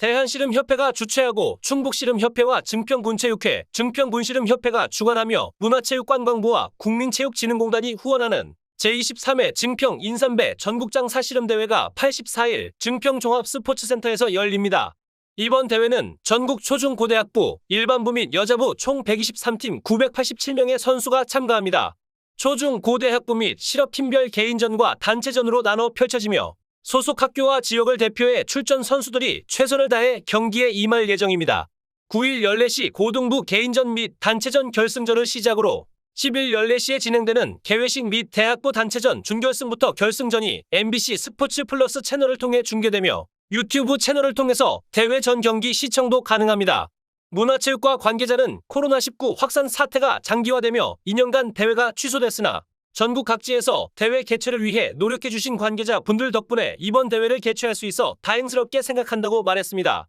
대한씨름협회가 주최하고 충북씨름협회와 증평군체육회, 증평군씨름협회가 주관하며 문화체육관광부와 국민체육진흥공단이 후원하는 제23회 증평 인삼배 전국장 사씨름대회가 84일 증평종합스포츠센터에서 열립니다. 이번 대회는 전국 초중고대학부, 일반부 및 여자부 총 123팀 987명의 선수가 참가합니다. 초중고대학부 및 실업팀별 개인전과 단체전으로 나눠 펼쳐지며 소속 학교와 지역을 대표해 출전 선수들이 최선을 다해 경기에 임할 예정입니다. 9일 14시 고등부 개인전 및 단체전 결승전을 시작으로 10일 14시에 진행되는 개회식 및 대학부 단체전 준결승부터 결승전이 MBC 스포츠 플러스 채널을 통해 중계되며 유튜브 채널을 통해서 대회 전 경기 시청도 가능합니다. 문화체육과 관계자는 코로나19 확산 사태가 장기화되며 2년간 대회가 취소됐으나 전국 각지에서 대회 개최를 위해 노력해주신 관계자 분들 덕분에 이번 대회를 개최할 수 있어 다행스럽게 생각한다고 말했습니다.